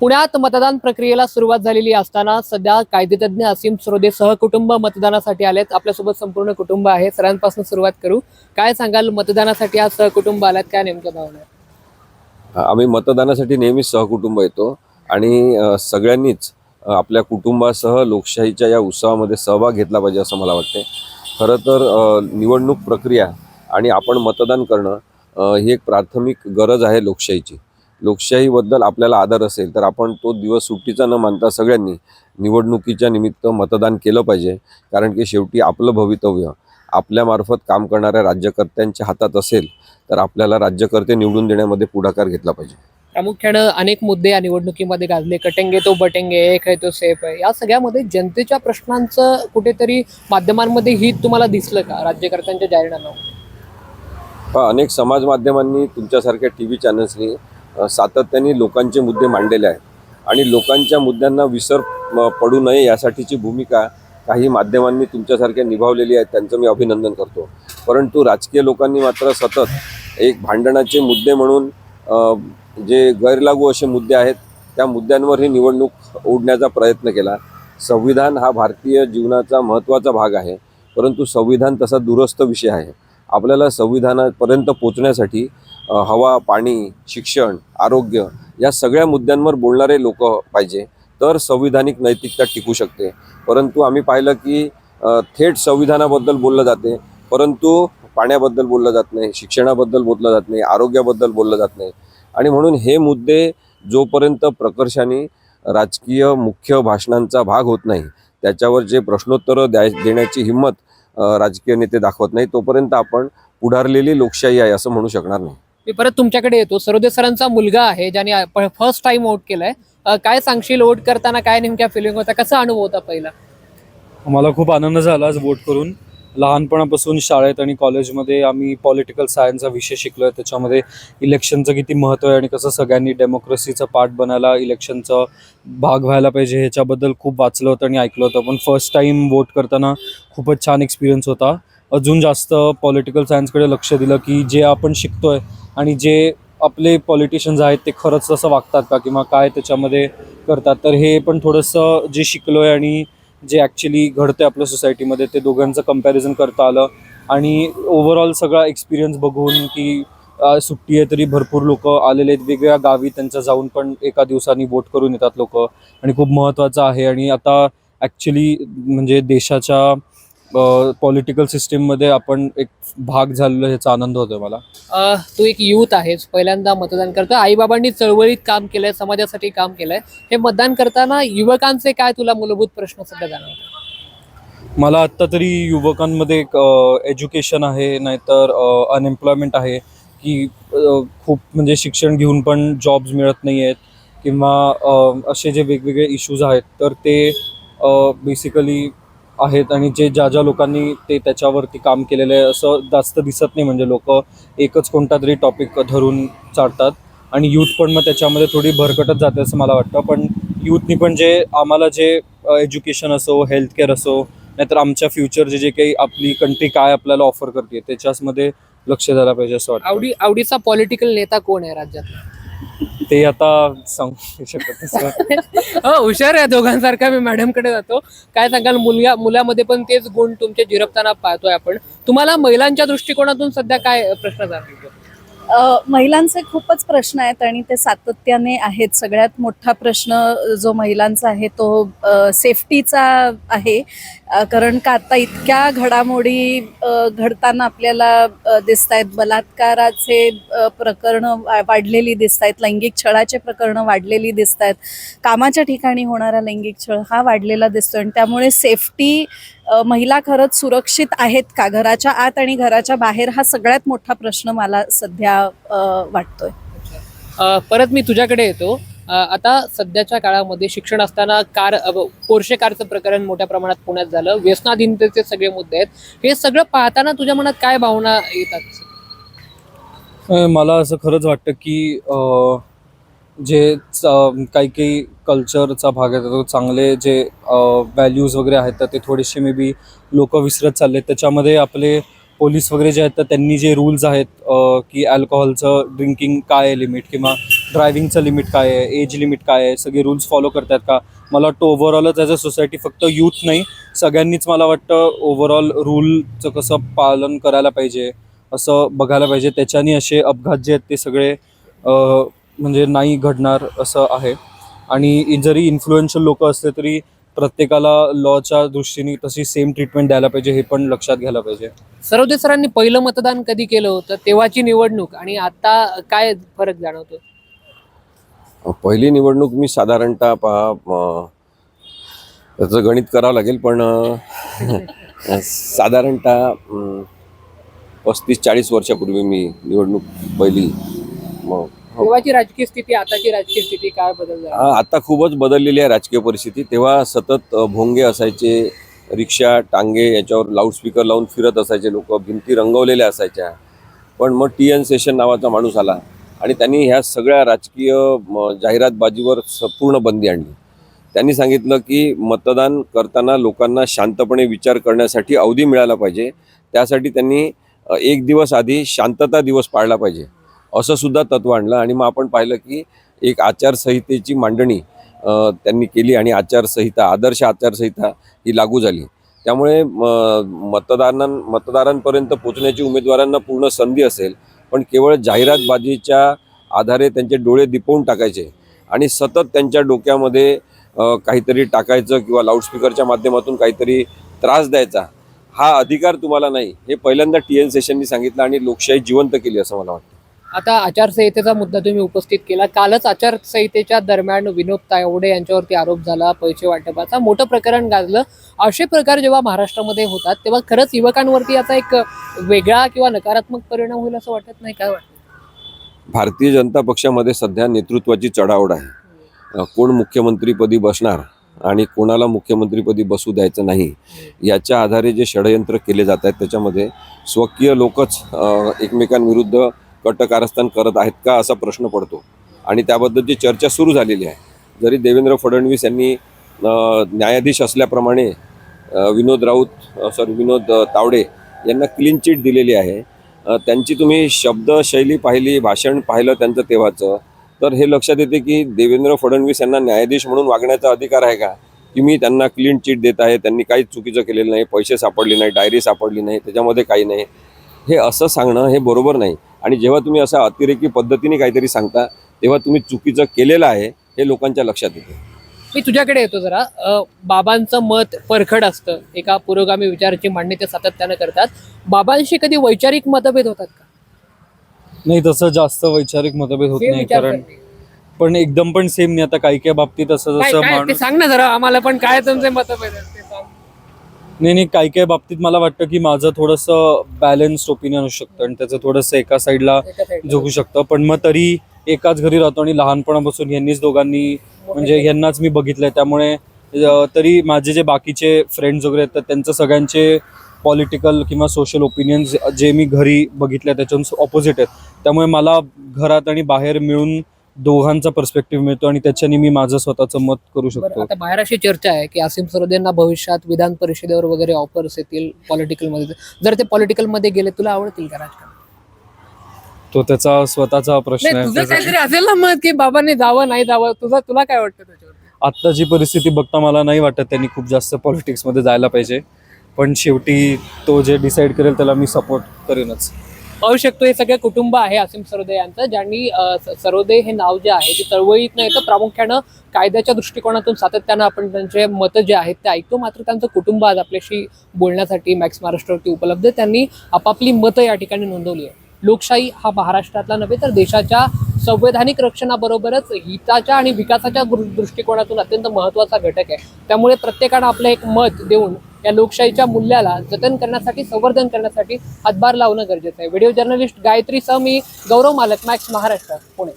पुण्यात मतदान प्रक्रियेला सुरुवात झालेली असताना सध्या कायदेतज्ञ असीम सरोदे सहकुटुंब मतदानासाठी आलेत. आपल्यासोबत संपूर्ण कुटुंब आहे. सरांपासून सुरुवात करू. काय सांगाल? मतदानासाठी आज सहकुटुंब आलात. काय नेमकं भावना आम्ही मतदानासाठी नेहमीच सहकुटुंब येतो आणि सगळ्यांनीच आपल्या कुटुंबासह लोकशाहीच्या या उत्सवामध्ये सहभाग घेतला पाहिजे असं मला वाटते खरं तर निवडणूक प्रक्रिया आणि आपण मतदान करणं ही एक प्राथमिक गरज आहे लोकशाहीची. लोकशाहीबद्दल आपल्याला आदर असेल तर आपण तो दिवस सुट्टीचा न मानता सगळ्यांनी निवडणुकीच्या निमित्त मतदान केलं पाहिजे. कारण की शेवटी आपलं भवितव्य आपल्यामार्फत काम करणाऱ्या राज्यकर्त्यांच्या हातात असेल तर आपल्याला राज्यकर्ते निवडून देण्यामध्ये पुढाकार घेतला पाहिजे. प्रामुख्यानं अनेक मुद्दे या निवडणुकीमध्ये गाजले. कटेंगे तो बटेंगे एक आहे तो सेफ आहे या सगळ्यामध्ये जनतेच्या प्रश्नांचं कुठेतरी माध्यमांमध्ये हित तुम्हाला दिसलं का? राज्यकर्त्यांच्या जाहीरनाम्यावर. हा, अनेक समाज माध्यमांनी तुमच्यासारख्या टी व्ही चॅनल्सनी सातत्याने लोकांचे मुद्दे मांडलेले आहेत. आणि लोकांच्या मुद्द्यांना विसर पडू नये यासाठीची भूमिका काही माध्यमांनी तुमच्यासारख्या निभावलेली आहे त्यांचं मी अभिनंदन करतो. परंतु राजकीय लोकांनी मात्र सतत एक भांडणाचे मुद्दे म्हणून जे गैरलागू असे मुद्दे आहेत त्या मुद्द्यांवर ही निवडणूक ओढण्याचा प्रयत्न केला. संविधान हा भारतीय जीवनाचा महत्त्वाचा भाग आहे परंतु संविधान तसा दुरस्त विषय आहे. आपल्याला संविधानापर्यंत पोचण्यासाठी हवा पाणी शिक्षण आरोग्य या सगळ्या मुद्द्यांवर बोलणारे लोक पाहिजे. तर संविधानिक नैतिकता टिकू शकते. परंतु आम्ही पाहिलं की थेट संविधानाबद्दल बोललं जाते. परंतु पाण्याबद्दल बोललं जात नाही शिक्षणाबद्दल बोललं जात नाही आरोग्याबद्दल बोललं जात नाही. आणि म्हणून हे मुद्दे जोपर्यंत प्रकर्षाने राजकीय मुख्य भाषणांचा भाग होत नाही त्याच्यावर जे प्रश्नोत्तरं द्याय देण्याची हिंमत राजकीय नेते दाखवत नाही तोपर्यंत आपण पुढारलेली लोकशाही आहे असं म्हणू शकणार नाही. मी परत तुमच्याकडे येतो. सरोदे सरांचा मुलगा आहे ज्याने फर्स्ट टाइम वोट केलाय. काय सांगशील वोट करताना? काय नेमक्या फिलिंग होता? कसा अनुभव होता पहिला? मला खूप आनंद झाला आज वोट करून. लहानपणापासून शाळेत आणि कॉलेजमध्ये आम्ही पॉलिटिकल सायन्सचा विषय शिकलो आहे त्याच्यामध्ये इलेक्शनचं किती महत्त्व आहे आणि कसं सगळ्यांनी डेमोक्रेसीचा पार्ट बनायला इलेक्शनचा भाग व्हायला पाहिजे ह्याच्याबद्दल खूप वाचलं होतं आणि ऐकलं होतं. पण फर्स्ट टाईम वोट करताना खूपच छान एक्सपिरियन्स होता. अजून जास्त पॉलिटिकल सायन्सकडे लक्ष दिलं की जे आपण शिकतोय आणि जे आपले पॉलिटिशियन्स आहेत ते खरंच तसं वागतात का? किंवा काय त्याच्यामध्ये करतात? तर हे पण थोडंसं जे शिकलो आहे आणि जे ॲक्च्युली घडते आपल्या सोसायटीमध्ये ते दोघांचं कंपॅरिझन करता आलं. आणि ओव्हरऑल सगळा एक्सपिरियन्स बघून की सुट्टी आहे तरी भरपूर लोक आलेले आहेत. वेगवेगळ्या गावी त्यांच्या जाऊन पण एका दिवसानी वोट करून येतात लोक. आणि खूप महत्त्वाचं आहे. आणि आता ॲक्च्युली म्हणजे देशाच्या पॉलिटिकल सिस्टीममध्ये आपण एक भाग झालेलो ह्याचा आनंद होतोय मला. अं, तू एक युथ आहेस पहिल्यांदा मतदान करतो आईबाबांनी चळवळीत काम केलंय समाजासाठी काम केलंय. हे मतदान करताना युवकांचे काय तुला मूलभूत प्रश्न सध्या जाणवतात? मला आत्ता तरी युवकांमध्ये एक एज्युकेशन आहे नाहीतर अनएम्प्लॉयमेंट आहे की अ, खूप म्हणजे शिक्षण घेऊन पण जॉब्स मिळत नाही आहेत किंवा अ, असे जे वेगवेगळे इश्यूज आहेत तर ते बेसिकली आहेत आणि जे ज्या ज्या लोकांनी ते त्याच्यावरती काम केलेलं आहे असं जास्त दिसत नाही. म्हणजे लोक एकच कोणता तरी टॉपिक धरून चालतात. आणि यूथ पण मग त्याच्यामध्ये थोडी भरकटत जाते असं मला वाटतं. पण यूथनी पण जे आम्हाला जे एज्युकेशन असो हेल्थकेअर असो नाहीतर आमच्या फ्युचर जे जे काही आपली कंट्री काय आपल्याला ऑफर करते त्याच्यामध्ये लक्ष द्यायला पाहिजे असं वाटतं. आवडी आवडीचा पॉलिटिकल नेता कोण आहे राज्यात ते आता सांगू शकत हो हुशार आहे दोघांसारखा. मी मॅडमकडे जातो. काय सांगाल मुलगा मुलामध्ये पण तेच गुण तुमचे जिरपताना पाहतोय आपण. तुम्हाला महिलांच्या दृष्टिकोनातून सध्या काय प्रश्न जाणवतो? महिलांचे खूपच प्रश्न आहेत आणि ते सातत्याने आहेत. सगळ्यात मोठा प्रश्न जो महिलांचा आहे तो सेफ्टीचा आहे. कारण का आता इतक्या घडामोडी घडताना आपल्याला दिसत आहेत बलात्काराचे प्रकरणं वा- वाढलेली दिसत आहेत लैंगिक छळाचे प्रकरणं वाढलेली दिसत आहेत कामाच्या ठिकाणी होणारा लैंगिक छळ हा वाढलेला दिसतो आणि त्यामुळे सेफ्टी महिला खरंच सुरक्षित आहेत का घराच्या आत आणि घराच्या बाहेर हा सगळ्यात मोठा प्रश्न मला सध्या वाटतोय. परत मी तुझ्याकडे येतो. आता सध्याच्या काळामध्ये शिक्षण असताना कार पोर्शे कारचं प्रकरण मोठ्या प्रमाणात पुण्यात झालं. व्यसनाधीनतेचे सगळे मुद्दे आहेत. हे सगळं पाहताना तुझ्या मनात काय भावना येतात? मला असं खरंच वाटतं की अ, जे च- काही काही कल्चरचा भाग आहे तो चांगले जे व्हॅल्यूज वगैरे आहेत तर ते थोडेसे मे बी लोक विसरत चालले त्याच्यामध्ये आपले पोलीस वगैरे जे आहेत तर त्यांनी जे रूल्स आहेत की अल्कोहोलचं ड्रिंकिंग काय आहे लिमिट किंवा ड्रायव्हिंगचं लिमिट काय आहे एज लिमिट काय आहे सगळे रूल्स फॉलो करतात का? मला वाटतं ओव्हरऑलच ॲज अ सोसायटी फक्त यूथ नाही सगळ्यांनीच मला वाटतं ओव्हरऑल रूलचं कसं पालन करायला पाहिजे असं बघायला पाहिजे. त्याच्याने असे अपघात जे आहेत ते सगळे म्हणजे नाही घडणार असं आहे. आणि जरी इन्फ्लुएन्शियल लोक असले तरी प्रत्येकाला लॉच्या दृष्टीने तशी सेम ट्रीटमेंट द्यायला पाहिजे हे पण लक्षात घ्यायला पाहिजे. सरोदे सरांनी पहिलं मतदान कधी केलं होतं? तेव्हाची निवडणूक आणि आता काय फरक जाणवतो? पहिली निवडणूक मी साधारणतः पहा त्याचं गणित करावं लागेल पण साधारणतः पस्तीस चाळीस वर्षापूर्वी मी निवडणूक पहिली मग तेव्हाची राजकीय स्थिती आताची राजकीय स्थिती काय बदल झाला हा, आता खूपच बदललेली आहे राजकीय परिस्थिती. तेव्हा सतत भोंगे असायचे रिक्षा टांगे याच्यावर लाऊडस्पीकर लावून फिरत असायचे लोक भिंती रंगवलेल्या असायच्या. पण मग टी एन सेशन नावाचा माणूस आला आणि त्यांनी ह्या सगळ्या राजकीय जाहिरातबाजीवर संपूर्ण बंदी आणली. त्यांनी सांगितलं की मतदान करताना लोकांना शांतपणे विचार करण्यासाठी अवधी मिळाला पाहिजे. त्यासाठी त्यांनी एक दिवस आधी शांतता दिवस पाळला पाहिजे. असं सुद्धा तत्व आणलं. आणि मग आपण पाहिलं की एक आचारसंहितेची मांडणी त्यांनी केली आणि आचारसंहिता आदर्श आचारसंहिता ही लागू झाली. त्यामुळे म, मतदारां मतदारांपर्यंत पोचण्याची उमेदवारांना पूर्ण संधी असेल पण केवळ जाहिरातबाजीच्या आधारे त्यांचे डोळे दिपवून टाकायचे आणि सतत त्यांच्या डोक्यामध्ये काहीतरी टाकायचं किंवा लाऊडस्पीकरच्या माध्यमातून काहीतरी त्रास द्यायचा हा अधिकार तुम्हाला नाही. हे पहिल्यांदा टी एन सेशननी सांगितलं आणि लोकशाही जिवंत केली असं मला वाटतं. आता आचारसंहितेचा मुद्दा तुम्ही उपस्थित केला. कालच आचारसंहितेच्या दरम्यान विनोद तायवडे यांच्यावरती आरोप झाला पैसे वाटपाचा. मोठं प्रकरण गाजलं. असे प्रकार जेव्हा महाराष्ट्रामध्ये होतात तेव्हा खरंच युवकांवरती याचा एक वेगळा किंवा नकारात्मक परिणाम होईल असं वाटत नाही काय वाटतं? भारतीय जनता पक्षामध्ये सध्या नेतृत्वाची चढावड आहे. कोण मुख्यमंत्रीपदी बसणार आणि कोणाला मुख्यमंत्रीपदी बसू द्यायचं नाही याच्या आधारे जे षडयंत्र केले जात आहेत त्याच्यामध्ये स्वकीय लोकच एकमेकांविरुद्ध कट कारस्थान करत आहेत का असा प्रश्न पडतो. आणि त्याबद्दलची चर्चा सुरू झालेली आहे जरी देवेंद्र फडणवीस यांनी न्यायाधीश असल्याप्रमाणे विनोद राऊत सॉरी विनोद तावडे यांना क्लीन चिट दिलेली आहे. त्यांची तुम्ही शब्दशैली पाहिली भाषण पाहिलं त्यांचं तेव्हाचं तर हे लक्षात येते की देवेंद्र फडणवीस यांना न्यायाधीश म्हणून वागण्याचा अधिकार आहे का? की मी त्यांना क्लीन चिट देत आहे त्यांनी काहीच चुकीचं केलेलं नाही पैसे सापडले नाही डायरी सापडली नाही त्याच्यामध्ये काही नाही. हे असं सांगणं हे बरोबर नाही. आणि जेव्हा तुम्ही असं अतिरेकी पद्धतीने काहीतरी सांगता तेव्हा तुम्ही चुकीचं केलेलं आहे हे लोकांच्या लक्षात येते. मी तुझ्याकडे येतो जरा. बाबांचं मत परखड असतं. एका पुरोगामी विचाराची मांडणी ते सातत्यानं करतात. बाबांशी कधी वैचारिक मतभेद होतात का? नाही तसं जास्त वैचारिक मतभेद होत हे नाही विचार कारण. पण एकदम पण सेम नाही. आता काही काही बाबतीत असं काय जसं काय ते माणूस सांग ना जरा आम्हाला पण काय तुमचे मतभेद आहेत. नाही नाही काही काही बाबतीत मला वाटतं की माझं थोडंसं बॅलन्स्ड ओपिनियन असू शकतं आणि त्याचं थोडंसं एका साईडला. झोकू शकतं. पण मग तरी एकाच घरी राहतो आणि लहानपणापासून यांनीच दोघांनी म्हणजे यांनाच मी बघितलंय. त्यामुळे तरी माझे जे बाकीचे फ्रेंड्स वगैरे आहेत तर त्यांचं सगळ्यांचे पॉलिटिकल किंवा सोशल ओपिनियन्स जे मी घरी बघितले त्याच्याहून ऑपोजिट आहेत. त्यामुळे मला घरात आणि बाहेर मिळून दोघांचा पर्स्पेक्टिव्ह मिळतो आणि त्याच्याने मी माझं स्वतःचं मत करू शकतो. आता बाहेर अशी चर्चा आहे की आसिम सरोदेंना भविष्यात विधान परिषदेवर वगैरे ऑफर्स येतील पॉलिटिकलमध्ये. जर ते पॉलिटिकलमध्ये गेले तुला आवडतील का राजकारण? तो त्याचा स्वतःचा प्रश्न नाही आहे. तुझं त्याचा- काहीतरी असेल ना मत की बाबांनी जावं नाही जावं. तुझं तुला काय वाटतं त्याच्यावर आत्ताची परिस्थिती बघता मला नाही वाटत त्यांनी खूप जास्त पॉलिटिक्समध्ये जायला पाहिजे. पण शेवटी तो जे डिसाईड करेल त्याला मी सपोर्ट करेनच. पाहू शकतो हे सगळे कुटुंब आहे असीम सरोदे यांचं ज्यांनी सरोदे हे नाव जे आहे ते चळवळीत नाही तर प्रामुख्यानं कायद्याच्या दृष्टिकोनातून सातत्यानं आपण त्यांचे मतं जे आहेत ते ऐकतो. मात्र त्यांचं कुटुंब आज आपल्याशी बोलण्यासाठी मॅक्स महाराष्ट्रावरती उपलब्ध त्यांनी आपापली मतं या ठिकाणी नोंदवली आहे लोकशाही हा महाराष्ट्रातला नव्हे तर देशाच्या संवैधानिक रक्षणाबरोबरच हिताच्या आणि विकासाच्या दृष्टिकोनातून अत्यंत महत्त्वाचा घटक आहे. त्यामुळे प्रत्येकानं आपलं एक मत देऊन या लोकशाहीच्या मूल्याला जतन करण्यासाठी संवर्धन करण्यासाठी हातभार लावणं गरजेचं आहे. व्हिडिओ जर्नलिस्ट गायत्री सह मी गौरव मालक मॅक्स महाराष्ट्र पुणे.